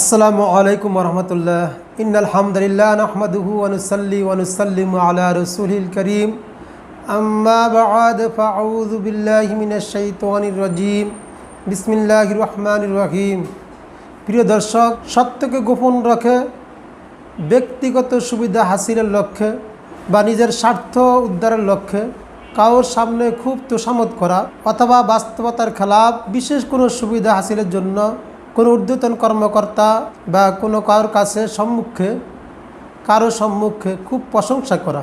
আসসালামু আলাইকুম রহমতুল্লাহ। ইন্নাল হামদুলিল্লাহ নাহমাদুহু ওয়ানুসাল্লি ওয়ানুসাল্লিমু আলা রাসূলিল করিম। আম্মা বিসমিল্লাহির রহমানির রহিম। প্রিয় দর্শক, সত্যকে গোপন রাখে, ব্যক্তিগত সুবিধা হাসিলের লক্ষ্যে বা নিজের স্বার্থ উদ্ধারের লক্ষ্যে কারোর সামনে খুব তোষামত করা অথবা বাস্তবতার খেলাফ বিশেষ কোনো সুবিধা হাসিলের জন্য কোনো ঊর্ধ্বতন কর্মকর্তা বা কোনো কারোর কাছে সম্মুখে, কারও সম্মুখে খুব প্রশংসা করা।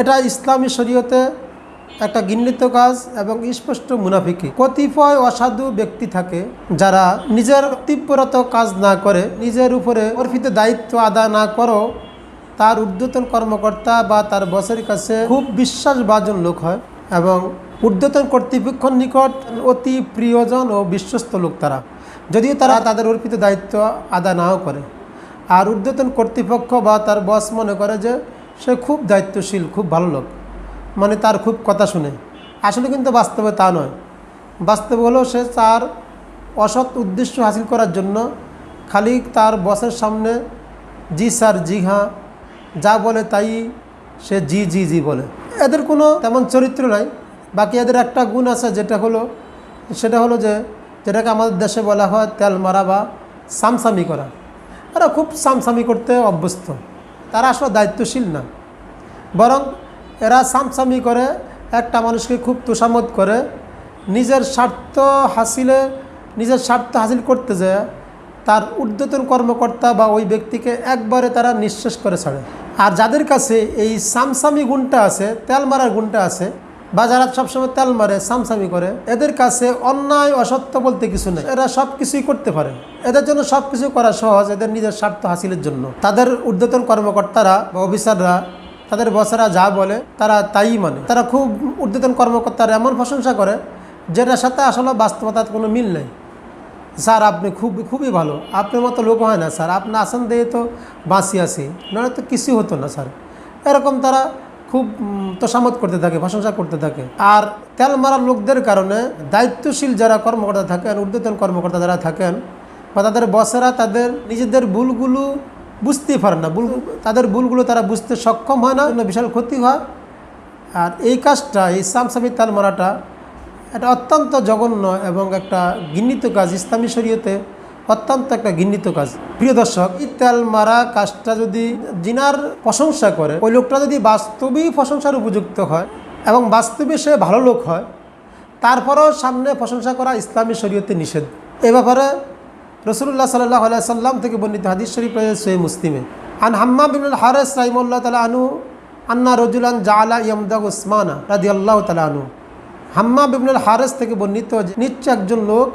এটা ইসলামী শরীয়তে একটা ঘৃণিত কাজ এবং স্পষ্ট মুনাফিকি। কতিপয় অসাধু ব্যক্তি থাকে যারা নিজের তীব্রত কাজ না করে, নিজের উপরে অর্পিত দায়িত্ব আদা না করো তার ঊর্ধ্বতন কর্মকর্তা বা তার বসের কাছে খুব বিশ্বাসভাজন লোক হয় এবং ঊর্ধ্বতন কর্তৃপক্ষের নিকট অতি প্রিয়জন ও বিশ্বস্ত লোক তারা। যদিও তারা তাদের অর্পিত দায়িত্ব আদা নাও করে। আর ঊর্ধ্বতন কর্তৃপক্ষ বা তার বস মনে করে যে সে খুব দায়িত্বশীল, খুব ভালো লোক। মানে তার খুব কথা শুনে। আসলে কিন্তু বাস্তবে তা নয়। বাস্তব হলো সে তার অসৎ উদ্দেশ্য হাসিল করার জন্য খালি তার বসের সামনে, জি স্যার, জি হ্যাঁ যা বলে তাই সে জি জি জি বলে। এদের কোনো তেমন চরিত্র নাই। বাকি এদের একটা গুণ আছে, যেটা হলো, সেটা হলো যে যেটাকে আমাদের দেশে বলা হয় তেল মারা বা সামসামি করা। এরা খুব সামসামি করতে অভ্যস্ত। তারা আসলে দায়িত্বশীল না। বরং এরা সামসামি করে, একটা মানুষকে খুব তোষামত করে, নিজের স্বার্থ হাসিলে, নিজের স্বার্থ হাসিল করতে যায় তার ঊর্ধ্বতন কর্মকর্তা বা ওই ব্যক্তিকে একবারে তারা নিঃশেষ করে ছাড়ে। আর যাদের কাছে এই সামসামি গুণটা আছে, তেল মারার গুণটা আছে বা যারা সবসময় তেল মারে, সামসামি করে। এদের কাছে অন্যায়, অসত্য বলতে কিছু নেই। এরা সব কিছুই করতে পারে। এদের জন্য সব কিছু করা সহজ, এদের নিজের স্বার্থ হাসিলের জন্য। তাদের ঊর্ধ্বতন কর্মকর্তারা বা অফিসাররা, তাদের বসেরা যা বলে, তারা তাই মানে। তারা খুব ঊর্ধ্বতন কর্মকর্তারা এমন প্রশংসা করে, যেটার সাথে আসলে বাস্তবতার কোনো মিল নেই। স্যার, আপনি খুব, খুবই ভালো। আপনার মতো লোক হয় না, স্যার। আপনি আসন দিয়ে তো বাঁচি আসি নাহলে তো কিছু হতো না, স্যার। এরকম তারা খুব তোষামত করতে থাকে, প্রশংসা করতে থাকে। আর তেল মারার লোকদের কারণে দায়িত্বশীল যারা কর্মকর্তা থাকেন, ঊর্ধ্বতন কর্মকর্তা যারা থাকেন, বা তাদের বসেরা তাদের নিজেদের ভুলগুলো বুঝতেই পারে না। ভুল, তাদের ভুলগুলো তারা বুঝতে সক্ষম হয় না বিশাল ক্ষতি হয়। আর এই কাজটা, এই সামসামি তাল মারাটা, এটা অত্যন্ত জঘন্য এবং একটা ঘৃণিত কাজ ইসলামী শরীয়তে। অত্যন্ত একটা ঘৃণিত কাজ। প্রিয় দর্শক এই তেল মারা কাজটা যদি জিনার প্রশংসা করে, ওই লোকটা যদি বাস্তবেই প্রশংসার উপযুক্ত হয় এবং বাস্তবে সে ভালো লোক হয়, তারপরেও সামনে প্রশংসা করা ইসলামী শরীয়তে নিষেধ। এ ব্যাপারে রসুল্লাহ সাল্লাহ সাল্লাম থেকে বর্ণিত হাদিস শরীফ রয়েছে মুসলিমে। আন হাম্মা বিন হারেস রাইমুল্লাহ তালা আনু আন্না রজুলান জালা ইয়মদাগ উসমানা রাদি আল্লাহ তালা আনু হাম্মা বিবনুল হারেস থেকে বর্ণিত নিশ্চয় একজন লোক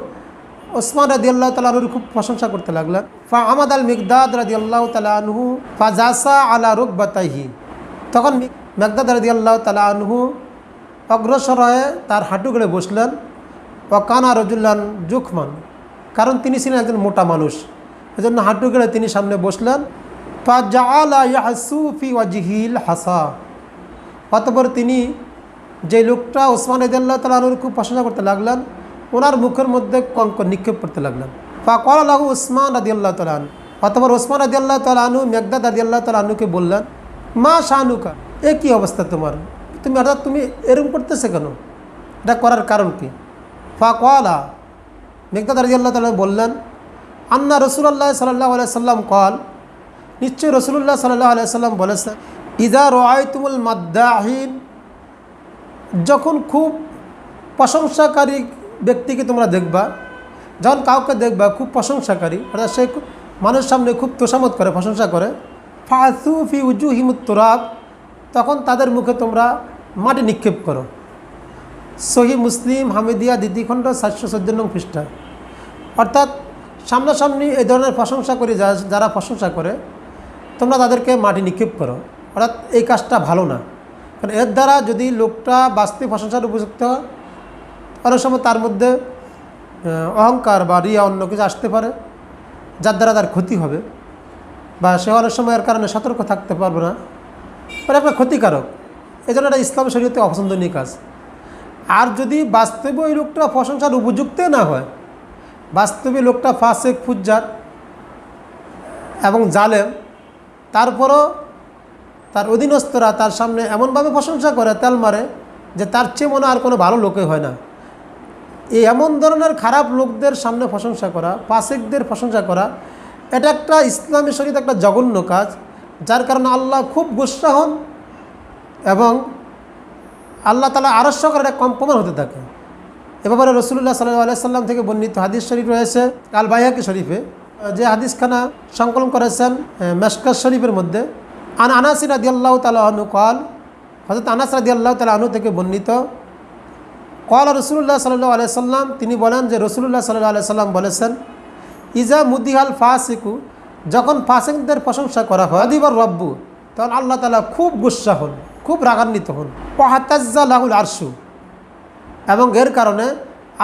ওসমান রাদি আল্লাহ তালাহুর খুব প্রশংসা করতে লাগলেন। ফা আমাদ আল মিকদাদ রাদি আল্লাহ তালাহু ফা জাসা আলা রুক বাতাহি তখন মেকদাদ রাদি আল্লাহ তালাহু অগ্রসর হয়ে তার হাঁটু গড়ে বসলেন। ও কানা রজুল্লান জুখমান। কারণ তিনি ছিলেন একজন মোটা মানুষ। এজন্য হাঁটু গেড়ে তিনি সামনে বসলেন। ফা জাআলা ইয়াহসুফি ওয়াজিহিল হাসা। অতপর তিনি যে লোকটা ওসমান এদাল্লাহ তালাহুর খুব প্রশংসা করতে লাগলেন ওনার মুখের মধ্যে কঙ্ক নিক্ষেপ করতে লাগলেন। ফা কল আল্লাহ ওসমান আদি আল্লাহ তালান অতপর ওসমান আদি আল্লাহ তালানু মেঘদাদ আদি আল্লাহ তালানুকে বললেন, মা শাহনুকা এ কী অবস্থা তোমার? তুমি অর্থাৎ তুমি এরকম করতেছে কেন? এটা করার কারণ কি? ফা কলা মেঘদাদ আদি আল্লাহ তালা বললেন, আন্না রসুল্লাহ সাল্লাহ সাল্লাম কল নিশ্চয়ই রসুল্লাহ সাল্লাহ আলাইসাল্লাম বলেছেন ইদা রয়তুমুল মাদ্দাহিন, যখন খুব প্রশংসাকারী ব্যক্তিকে তোমরা দেখবা। যখন কাউকে দেখবা, খুব প্রশংসাকারী, অর্থাৎ সে মানুষ সামনে খুব তোষামত করে, প্রশংসা করে। ফাসু ফি উজু হিমুত্তরাব তখন তাদের মুখে তোমরা মাটি নিক্ষেপ করো। সহি মুসলিম হামিদিয়া দ্বিতীয়খণ্ড সাতশো চোদ্দ নং পৃষ্ঠা। অর্থাৎ সামনাসামনি এই ধরনের প্রশংসা করে যারা প্রশংসা করে, তোমরা তাদেরকে মাটি নিক্ষেপ করো। অর্থাৎ এই কাজটা ভালো না। কারণ এর দ্বারা যদি লোকটা বাস্তবে প্রশংসার উপযুক্ত অনেক সময় তার মধ্যে অহংকার বা রিয়া অন্য কিছু আসতে পারে, যার দ্বারা তার ক্ষতি হবে। বা সে অনেক সময় এর কারণে সতর্ক থাকতে পারবে না। এটা একটা ক্ষতিকারক। এই জন্য এটা ইসলাম শরীয়তে অপছন্দনীয় কাজ। আর যদি বাস্তবে ওই লোকটা প্রশংসার উপযুক্ত না হয়, বাস্তবে লোকটা ফাঁসে ফুজ্জার এবং জালেম, তারপরও তার অধীনস্থরা তার সামনে এমনভাবে প্রশংসা করে, তেল মারে যে তার চেয়ে মনে আর কোনো ভালো লোকই হয় না। এই এমন ধরনের খারাপ লোকদের সামনে প্রশংসা করা পাশেকদের প্রশংসা করা, এটা একটা ইসলামী শরীর একটা জঘন্য কাজ, যার কারণে আল্লাহ খুব গুসা হন এবং আল্লাহ তালা আরস্য করে একটা কম্পমান হতে থাকে। এ ব্যাপারে রসুল্লাহ সাল্লাহ সাল্লাম থেকে বর্ণিত হাদিস শরীফ রয়েছে আল বাইহাকি শরীফে, যে হাদিসখানা সংকলন করেছেন মেশকাস শরীফের মধ্যে। আন আনাসি রাদি আল্লাহ তালা আনু কল হজরত আনাস রাদি আল্লাহ তালা আনু থেকে বর্ণিত কল রসুল্লাহ সাল্লাহ আলাই সাল্লাম তিনি বলেন যে রসুল্লাহ সাল্লাহ আলাই সাল্লাম বলেছেন, ইজা মুদিহাল ফাসিকু যখন ফাসিকদের প্রশংসা করা হয়, আদিবার রব্বু তখন আল্লাহ তালা খুব গুসা হন, খুব রাগান্বিত হন। ওহাতাজ্জা লাহুল আরশু এবং এর কারণে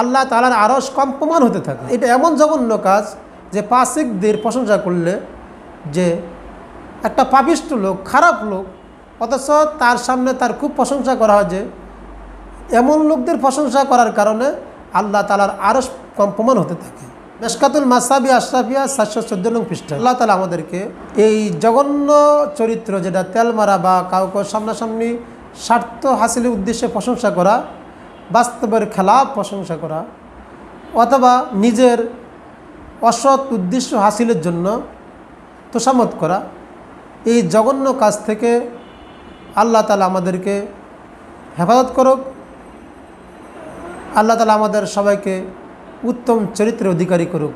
আল্লাহ তালার আরস কম্পমান হতে থাকে। এটা এমন জঘন্য কাজ যে পাশিকদের প্রশংসা করলে যে একটা পাপিষ্ট লোক, খারাপ লোক, অথচ তার সামনে তার খুব প্রশংসা করা হয় যে এমন লোকদের প্রশংসা করার কারণে আল্লাহ তালার আরস কম্পমান হতে থাকে। মেশকাতুল মাসাবি আশরাফিয়া সাতশো চোদ্দ নং পৃষ্ঠা আল্লাহ তালা আমাদেরকে এই জঘন্য চরিত্র যেটা তেল মারা বা কাউকে সামনাসামনি স্বার্থ হাসিলের উদ্দেশ্যে প্রশংসা করা, বাস্তবের খেলাফ প্রশংসা করা, অথবা নিজের অসৎ উদ্দেশ্য হাসিলের জন্য তোষামত করা, এই জঘন্য কাজ থেকে আল্লাহ তালা আমাদেরকে হেফাজত করুক। আল্লাহ তালা আমাদের সবাইকে উত্তম চরিত্রের অধিকারী করুক।